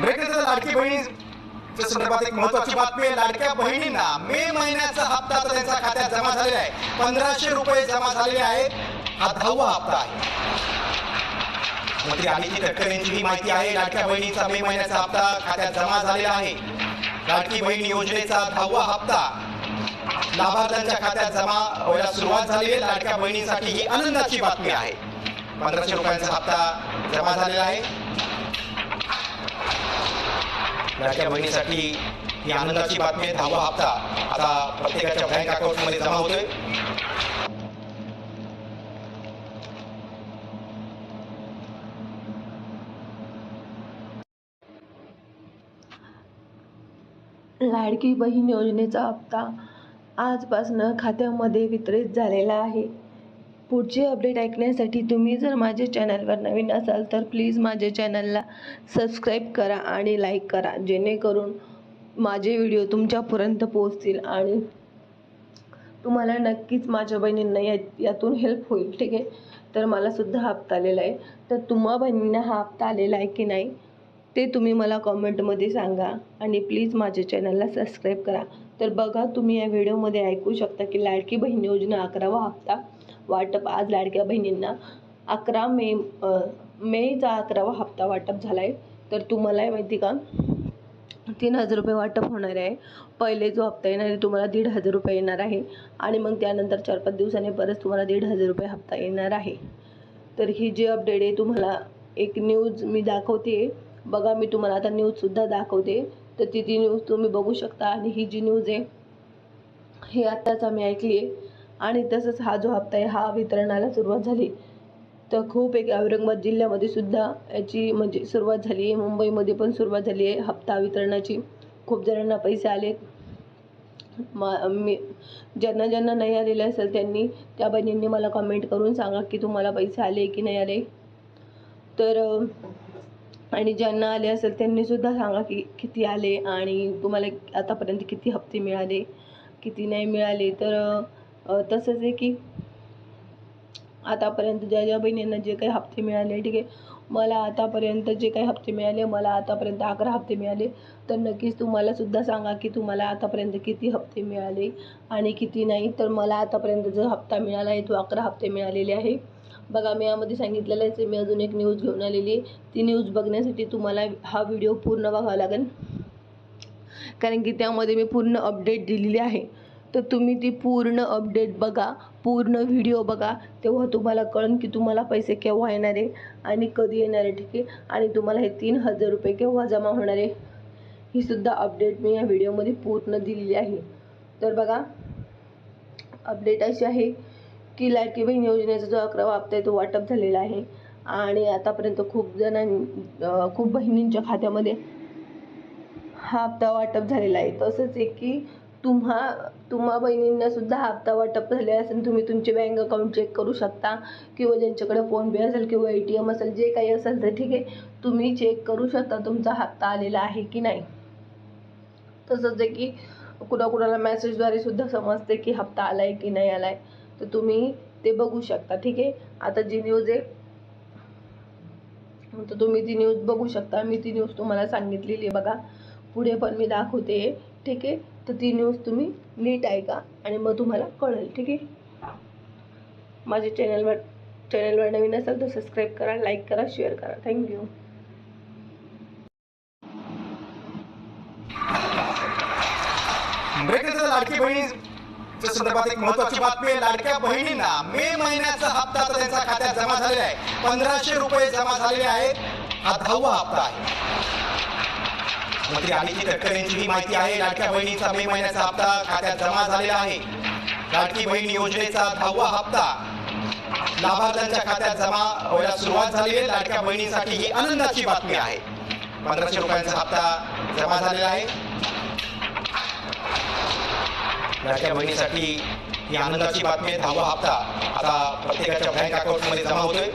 ब्रेकनंतर लाडकी बहिणी संदर्भात एक महत्वाची बातमी आहे. लाडक्या बहिणींना मे महिन्याचा हप्ता आता त्यांच्या खात्यात जमा झालेला आहे. पंधराशे रुपये जमा झालेले आहेत. हा दहावा हप्ता आहे. मंत्री आदित्य तटकरे यांची ही माहिती आहे. लाडक्या बहिणीचा मे महिन्याचा हप्ता खात्यात जमा झालेला आहे. लाडकी बहीण योजनेचा दहावा हप्ता लाभार्थ्यांच्या खात्यात जमा व्हायला सुरुवात झाली आहे. लाडक्या बहिणीसाठी ही आनंदाची बातमी आहे. पंधराशे रुपयांचा हप्ता जमा झालेला आहे. लाडक्या बहिणीसाठी ही आनंदाची बातमी आहे. दहावा हप्ता. आता प्रत्येकाच्या बँक अकाउंटमध्ये जमा होतोय. लाडकी बहीण योजनेचा हप्ता आजपासनं खात्यामध्ये वितरित झालेला आहे. पुढचे अपडेट ऐकण्यासाठी तुम्ही जर माझ्या चॅनलवर नवीन असाल तर प्लीज माझ्या चॅनलला सबस्क्राईब करा आणि लाईक करा. जेणेकरून माझे व्हिडिओ तुमच्यापर्यंत पोहोचतील आणि तुम्हाला नक्कीच माझ्या बहिणींना या यातून हेल्प होईल ठीक आहे? तर मला सुद्धा हप्ता आलेला आहे. तर तुम्हा बहिणींना हा हप्ता आलेला आहे की नाही ते तुम्ही मला कॉमेंटमध्ये सांगा आणि प्लीज माझ्या चॅनलला सबस्क्राईब करा. तर बघा तुम्ही या व्हिडिओमध्ये ऐकू शकता की लाडकी बहीण योजना अकरावा हप्ता वाटप आज लाडक्या बहिणींना अकरा मे मेचा अकरावा हप्ता वाटप झाला आहे तर तुम्हाला माहिती का? तीन हजार रुपये वाटप होणार आहे. पहिले जो हप्ता येणार आहे तुम्हाला दीड हजार रुपये येणार आहे. आणि मग त्यानंतर चार पाच दिवसांनी परत तुम्हाला दीड हजार रुपये हप्ता येणार आहे. तर ही जी अपडेट आहे तुम्हाला एक न्यूज मी दाखवते. बघा मी तुम्हाला आता न्यूजसुद्धा दाखवते. तर ती ती न्यूज तुम्ही बघू शकता. आणि ही जी न्यूज आहे हे आत्ताच आम्ही ऐकली आहे आणि तसंच हा जो हप्ता आहे हा वितरणाला सुरुवात झाली. तर खूप एक औरंगाबाद जिल्ह्यामध्ये सुद्धा याची म्हणजे सुरुवात झाली आहे. मुंबईमध्ये पण सुरुवात झाली आहे हप्ता वितरणाची. खूप जणांना पैसे आले. मा मी ज्यांना ज्यांना नाही आलेले असेल त्यांनी त्या बहिणींनी मला कमेंट करून सांगा की तुम्हाला पैसे आले की नाही आले. तर आणि ज्यांना आले असेल त्यांनी सुद्धा सांगा की किती आले आणि तुम्हाला आतापर्यंत किती हप्ते मिळाले किती नाही मिळाले. तर तसंच आहे की आतापर्यंत ज्या ज्या बहिणींना जे काही हप्ते मिळाले ठीक आहे. मला आतापर्यंत जे काही हप्ते मिळाले मला आतापर्यंत अकरा हप्ते मिळाले तर नक्कीच तुम्हाला सुद्धा सांगा की तुम्हाला आतापर्यंत किती हप्ते मिळाले आणि किती नाही. तर मला आतापर्यंत जो हप्ता मिळाला आहे तो अकरा हप्ते मिळालेले आहे. बघा मी यामध्ये सांगितलेलंच आहे मी अजून एक न्यूज घेऊन आलेली ती न्यूज बघण्यासाठी तुम्हाला हा व्हिडिओ पूर्ण बघावा लागेल. कारण की त्यामध्ये मी पूर्ण अपडेट दिलेली आहे. तर तुम्ही ती पूर्ण अपडेट बघा पूर्ण व्हिडिओ बघा तेव्हा तुम्हाला कळेल की तुम्हाला पैसे केव्हा येणार आहे आणि कधी येणार आहे ठीक आहे? आणि तुम्हाला हे तीन हजार रुपये केव्हा जमा होणार आहे? ही सुद्धा अपडेट मी या व्हिडिओमध्ये पूर्ण दिलेली आहे. तर बघा अपडेट अशी आहे की लाडकी बहीण योजनेचा जो अकरावा हप्ता आहे तो वाटप झालेला आहे. आणि आतापर्यंत खूप जणां खूप बहिणींच्या खात्यामध्ये हा हप्ता वाटप झालेला आहे. तसंच आहे की तुम्हा तुम्हा बहिणींना सुद्धा हप्ता वाटप झाले असेल तुम्ही तुमचे बँक अकाउंट चेक करू शकता. किंवा ज्यांच्याकडे फोनपे असेल किंवा ए टी एम असेल जे काही असेल तर ठीक आहे. तुम्ही चेक करू शकता तुमचा हप्ता आलेला आहे की नाही. तसंच आहे की कुणाकुणाला मेसेजद्वारे सुद्धा समजते की हप्ता आला आहे की नाही आला आहे तर तुम्ही ते बघू शकता ठीक आहे? आता जी न्यूज आहे तर तुम्ही ती न्यूज बघू शकता. मी ती न्यूज तुम्हाला सांगितलेली आहे बघा. पुढे पण मी दाखवते. ठीक आहे? तर ती न्यूज तुम्ही नीट ऐका आणि मग तुम्हाला कळेल ठीक आहे? माझ्या चॅनलवर चॅनलवर नवीन असाल तर सबस्क्राईब करा लाईक करा शेअर करा. थँक्यू लाडकी बहिणी संदर्भात एक महत्वाची बातमी आहे. लाडक्या बहिणींना मे महिन्याचा हप्ता त्यांच्या खात्यात जमा झालेला आहे. पंधराशे रुपये जमा झालेले आहेत. हा दहावा हप्ता आहे. मंत्री आदित्य तटकरे यांची ही माहिती आहे. लाडक्या बहिणीचा मे महिन्याचा हप्ता खात्यात जमा झालेला आहे. लाडकी बहीण योजनेचा दहावा हप्ता लाभार्थ्यांच्या खात्यात जमा व्हायला सुरुवात झाली आहे. लाडक्या बहिणीसाठी ही आनंदाची बातमी आहे. पंधराशे रुपयांचा हप्ता जमा झालेला आहे. लाडक्या बहिणीसाठी ही आनंदाची बातमी आहे. दहावा हप्ता आता प्रत्येकाच्या बँक अकाउंटमध्ये जमा होतोय.